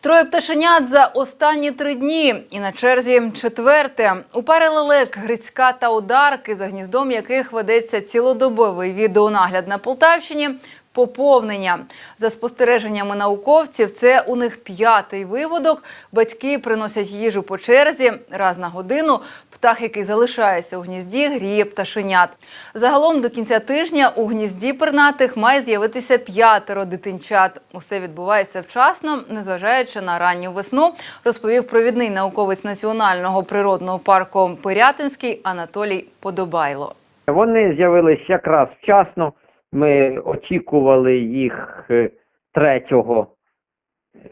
Троє пташенят за останні три дні. І на черзі четверте. У пари лелек, Грицька та Одарки, за гніздом яких ведеться цілодобовий відеонагляд на Полтавщині, поповнення. За спостереженнями науковців, це у них п'ятий виводок. Батьки приносять їжу по черзі раз на годину. Птах, який залишається у гнізді, гріє пташенят. Загалом до кінця тижня у гнізді пернатих має з'явитися п'ятеро дитинчат. Усе відбувається вчасно, незважаючи на ранню весну, розповів провідний науковець Національного природного парку Пирятинський Анатолій Подобайло. Вони з'явились якраз вчасно. Ми очікували їх е, 3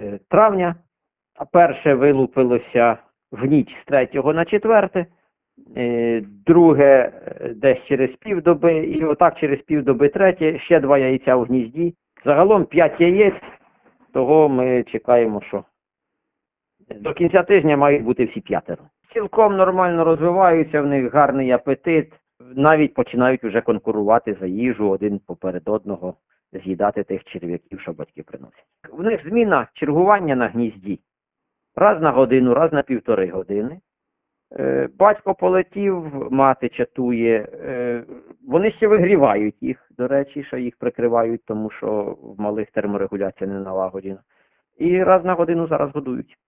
е, травня, а перше вилупилося в ніч з 3 на 4, е, друге е, десь через півдоби, і отак через півдоби третє, ще два яйця в гнізді. Загалом 5 яєць, того ми чекаємо, що до кінця тижня мають бути всі п'ятеро. Цілком нормально розвиваються, в них гарний апетит, навіть починають вже конкурувати за їжу один поперед одного, з'їдати тих черв'яків, що батьки приносять. В них зміна чергування на гнізді. Раз на годину, раз на півтори години. Е, Батько полетів, мати чатує. Е, Вони ще вигрівають їх, до речі, що їх прикривають, тому що в малих терморегуляція не налагоджена. І раз на годину зараз годують.